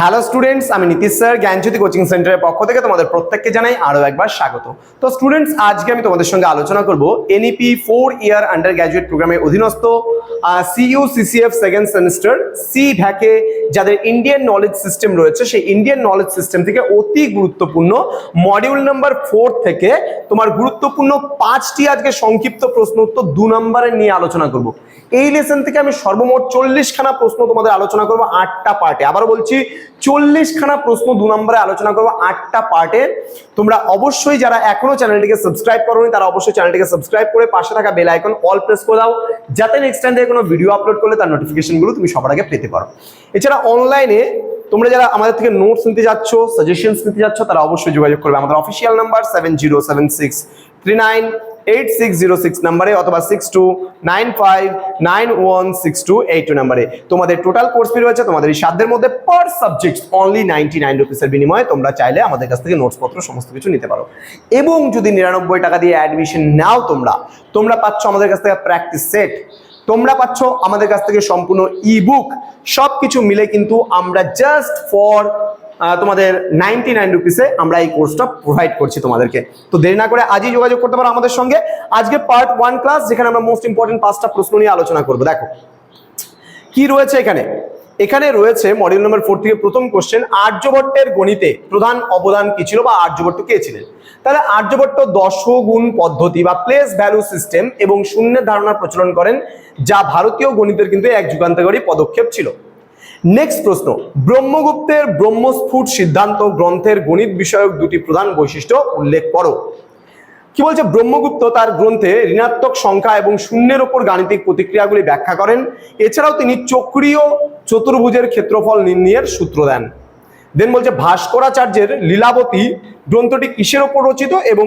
Hello students আমি Nitish sir, জ্ঞানজ্যোতি coaching সেন্টারের পক্ষ থেকে তোমাদের প্রত্যেককে জানাই আরও একবার স্বাগত। তো স্টুডেন্টস আজকে আমি তোমাদের সঙ্গে আলোচনা করব NEP four year under graduate প্রোগ্রামের অধীনস্থ CU CCF second semester C ভ্যাকে যাদের ইন্ডিয়ান নলেজ সিস্টেম রয়েছে, সেই ইন্ডিয়ান নলেজ সিস্টেম থেকে অতি গুরুত্বপূর্ণ মডিউল নাম্বার ফোর থেকে তোমার গুরুত্বপূর্ণ পাঁচটি আজকে সংক্ষিপ্ত প্রশ্ন উত্তর দু নম্বরে নিয়ে আলোচনা করব। এই লেসন থেকে আমি সর্বমোট চল্লিশখানা প্রশ্ন তোমাদের আলোচনা করব আটটা পার্টে আবার বলছি চল্লিশখানা প্রশ্ন দু নম্বরে আলোচনা করব, আটটা পার্টে। তোমরা অবশ্যই যারা এখনও চ্যানেলটিকে সাবস্ক্রাইব করোনি, তারা অবশ্যই চ্যানেলটিকে সাবস্ক্রাইব করে পাশে থাকা বেল আইকন অল প্রেস করে দাও, যাতে নেক্সট টাইম থেকে কোনো ভিডিও আপলোড করলে তার নোটিফিকেশনগুলো তুমি সবার আগে পেতে পারো। এছাড়া অনলাইনে তোমরা যারা আমাদের থেকে নোটস নিতে যাচ্ছ সাজেশনস নিতে যাচ্ছ, তারা অবশ্যই যোগাযোগ করবে। আমাদের official number seven zero seven six three nine eight six zero six নাম্বারে অথবা six two nine five nine one six two eight two নাম্বারে। তোমাদের টোটাল কোর্স তোমাদের এই সাধ্যের মধ্যে সাবজেক্ট অনলি নাইনটি নাইন বিনিময়ে তোমরা চাইলে আমাদের কাছ থেকে নোটসপত্র সমস্ত কিছু নিতে পারো। এবং যদি নিরানব্বই টাকা দিয়ে অ্যাডমিশন নাও তোমরা তোমরা পাচ্ছ আমাদের কাছ থেকে প্র্যাকটিস সেট তোমরা পাচ্ছ আমাদের কাছ থেকে সম্পূর্ণ ই বুক সব কিছু মিলে কিন্তু আমরা জাস্ট ফর তোমাদের নাইনটি নাইন রুপিসে আমরা এই কোর্সটা প্রোভাইড করছি তোমাদেরকে। তো দেরি না করে আজই যোগাযোগ করতে পারো আমাদের সঙ্গে। আজকে পার্ট ওয়ান ক্লাস যেখানে আমরা মোস্ট ইম্পর্টেন্ট পাঁচটা প্রশ্ন নিয়ে আলোচনা করব। দেখো, কি রয়েছে এখানে? এখানে রয়েছে মডিউল নম্বর ফোর থেকে প্রথম কোশ্চেন আর্যভট্টের গণিতে প্রধান অবদান কি ছিল বা আর্যভট্ট কে ছিলেন? তাহলে আর্যভট্ট দশগুণ পদ্ধতি বা প্লেস ভ্যালু সিস্টেম এবং শূন্যের ধারণার প্রচলন করেন, যা ভারতীয় গণিতের কিন্তু এক যুগান্তকারী পদক্ষেপ ছিল। নেক্সট প্রশ্ন, ব্রহ্মগুপ্তের ব্রহ্মস্ফুট সিদ্ধান্ত গ্রন্থের গণিত বিষয়ক দুটি প্রধান বৈশিষ্ট্য উল্লেখ করো। কি বলছে? ব্রহ্মগুপ্ত তার গ্রন্থে ঋণাত্মক সংখ্যা এবং শূন্যের ওপর গাণিতিক প্রতিক্রিয়াগুলি ব্যাখ্যা করেন। এছাড়াও তিনি চক্রীয় চতুর্ভুজের ক্ষেত্রফল নির্ণয়ের সূত্র দেন। দেন বলছে, ভাস্করাচার্যের লীলাবতী গ্রন্থটি কিসের ওপর রচিত এবং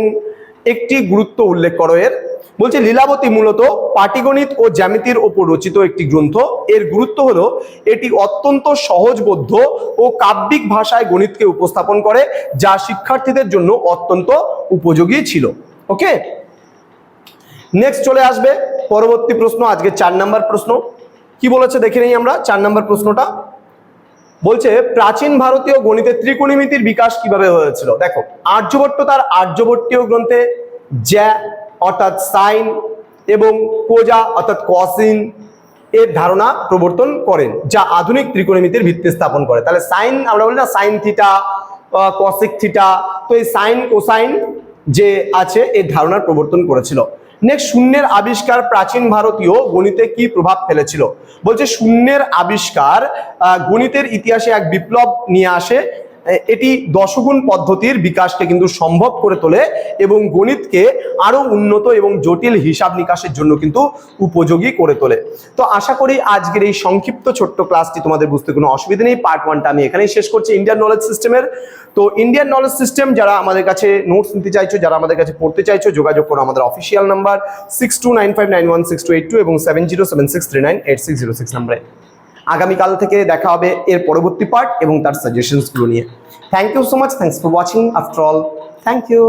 একটি গুরুত্ব উল্লেখ করো এর? বলছে লীলাবতী মূলত পাটিগণিত ও জ্যামিতির ওপর রচিত একটি গ্রন্থ। এর গুরুত্ব হলো, এটি অত্যন্ত সহজবোধ্য ও কাব্যিক ভাষায় গণিতকে উপস্থাপন করে, যা শিক্ষার্থীদের জন্য অত্যন্ত উপযোগী ছিল। ওকে? নেক্সট চলে আসবে পরবর্তী প্রশ্ন, আজকে চার নাম্বার প্রশ্ন। কি বলেছে দেখে নেই আমরা, চার নাম্বার প্রশ্নটা। বলছে, প্রাচীন ভারতীয় গণিতের ত্রিকোণমিতির বিকাশ কীভাবে হয়েছিল? দেখো, আর্যভট্ট তার আর্যভট্টীয় গ্রন্থে জ্যা অর্থাৎ সাইন এবং কোজা অর্থাৎ কসিন এর ধারণা প্রবর্তন করেন, যা আধুনিক ত্রিকোণমিতির ভিত্তি স্থাপন করে। তাহলে সাইন আমরা বলি না, সাইন থিটা কসিক থিটা। তো এই সাইন, কোসাইন যে আছে, এর ধারণার প্রবর্তন করেছিল। নেক্সট শূন্যের আবিষ্কার প্রাচীন ভারতীয় গণিতে কি প্রভাব ফেলেছিল? বলছে শূন্যের আবিষ্কার গণিতের ইতিহাসে এক বিপ্লব নিয়ে আসে এটি দশগুণ পদ্ধতির বিকাশকে কিন্তু সম্ভব করে তোলে এবং গণিতকে আরও উন্নত এবং জটিল হিসাব নিকাশের জন্য কিন্তু উপযোগী করে তোলে। তো আশা করি আজকের এই সংক্ষিপ্ত ছোট্ট ক্লাসটি তোমাদের বুঝতে কোনো অসুবিধা নেই। পার্ট ওয়ানটা আমি এখানেই শেষ করছি ইন্ডিয়ান নলেজ সিস্টেমের তো ইন্ডিয়ান নলেজ সিস্টেম যারা আমাদের কাছে নোটস নিতে চাইছো, যারা আমাদের কাছে পড়তে চাইছো, যোগাযোগ করো আমাদের official number six two nine five nine one six two eight two এবং seven zero seven six three nine eight six zero six নাম্বারে আগামীকাল থেকে দেখা হবে এর পরবর্তী পার্ট এবং তার সাজেশনসগুলো নিয়ে। Thank you so much thanks for watching after all thank you